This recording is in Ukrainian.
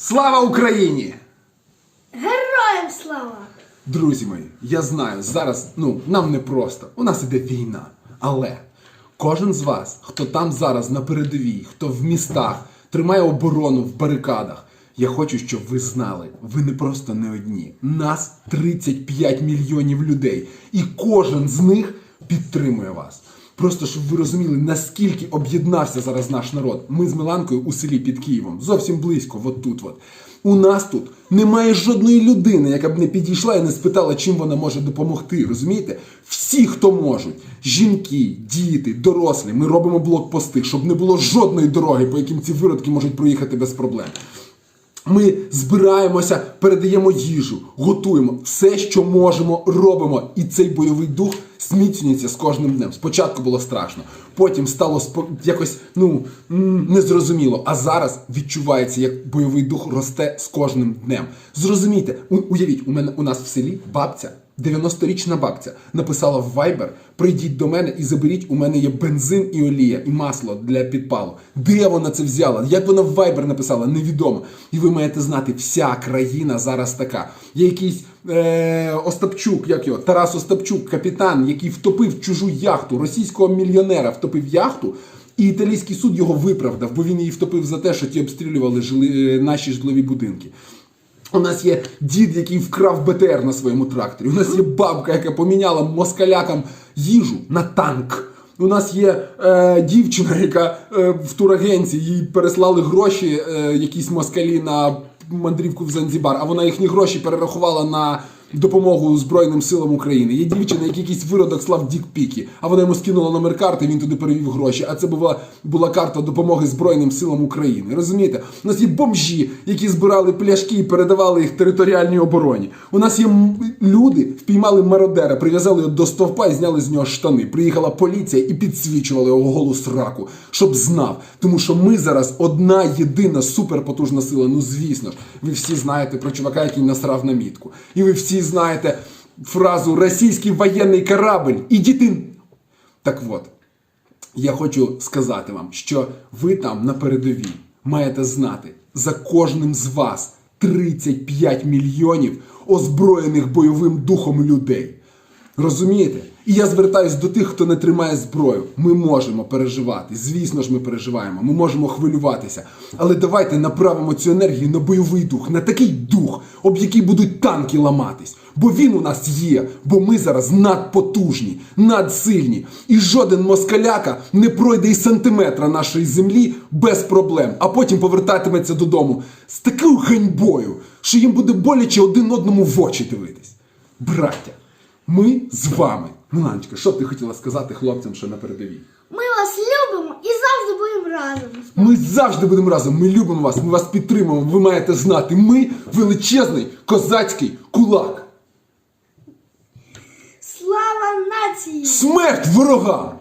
Слава Україні! Героям слава! Друзі мої, я знаю, зараз ну, нам не просто. У нас іде війна. Але кожен з вас, хто там зараз на передовій, хто в містах, тримає оборону в барикадах. Я хочу, щоб ви знали, ви не просто не одні. Нас 35 мільйонів людей, і кожен з них підтримує вас. Просто щоб ви розуміли, наскільки об'єднався зараз наш народ. Ми з Миланкою у селі під Києвом, зовсім близько, от тут. От. У нас тут немає жодної людини, яка б не підійшла і не спитала, чим вона може допомогти. Розумієте? Всі, хто можуть, жінки, діти, дорослі, ми робимо блокпости, щоб не було жодної дороги, по яким ці виродки можуть проїхати без проблем. Ми збираємося, передаємо їжу, готуємо все, що можемо, робимо. І цей бойовий дух зміцнюється з кожним днем. Спочатку було страшно, потім стало якось ну незрозуміло. А зараз відчувається, як бойовий дух росте з кожним днем. Зрозумійте, уявіть, у мене у нас в селі бабця. 90-річна бабця написала в Viber, прийдіть до мене і заберіть, у мене є бензин і олія, і масло для підпалу. Де вона це взяла? Як вона в Viber написала, невідомо. І ви маєте знати, вся країна зараз така. Є якийсь е- Остапчук, як його, Тарас Остапчук, капітан, який втопив чужу яхту, російського мільйонера втопив яхту. І італійський суд його виправдав, бо він її втопив за те, що ті обстрілювали жили, е, наші житлові будинки. У нас є дід, який вкрав БТР на своєму тракторі. У нас є бабка, яка поміняла москалякам їжу на танк. У нас є е, дівчина, яка е, в турагенції їй переслали гроші, е, якісь москалі на мандрівку в Занзібар, а вона їхні гроші перерахувала на допомогу Збройним силам України. Є дівчина, який якийсь виродок слав дікпіки, а вона йому скинула номер карти, він туди перевів гроші. А це була, була карта допомоги Збройним силам України. Розумієте? У нас є бомжі, які збирали пляшки і передавали їх територіальній обороні. У нас є люди, впіймали мародера, прив'язали його до стовпа і зняли з нього штани. Приїхала поліція і підсвічували його голу сраку, щоб знав. Тому що ми зараз одна єдина суперпотужна сила. Ну звісно ж, ви всі знаєте про чувака, який насрав на мітку. І ви всі знаєте фразу російський воєнний корабль. Ідіть. ти». Так от. Я хочу сказати вам, що ви там на передовій маєте знати за кожним з вас 35 мільйонів озброєних бойовим духом людей. Розумієте? І я звертаюсь до тих, хто не тримає зброю. Ми можемо переживати. Звісно ж, ми переживаємо. Ми можемо хвилюватися. Але давайте направимо цю енергію на бойовий дух, на такий дух, об який будуть танки ламатись. Бо він у нас є, бо ми зараз надпотужні, надсильні. І жоден москаляка не пройде і сантиметра нашої землі без проблем, а потім повертатиметься додому з такою ганьбою, що їм буде боляче один одному в очі дивитись. Браття, ми з вами. Миланочка, що б ти хотіла сказати хлопцям, що на передовій? Ми вас любимо і завжди будемо разом. Ми завжди будемо разом. Ми любимо вас, ми вас підтримуємо. Ви маєте знати. Ми величезний козацький кулак. Слава нації! Смерть ворогам!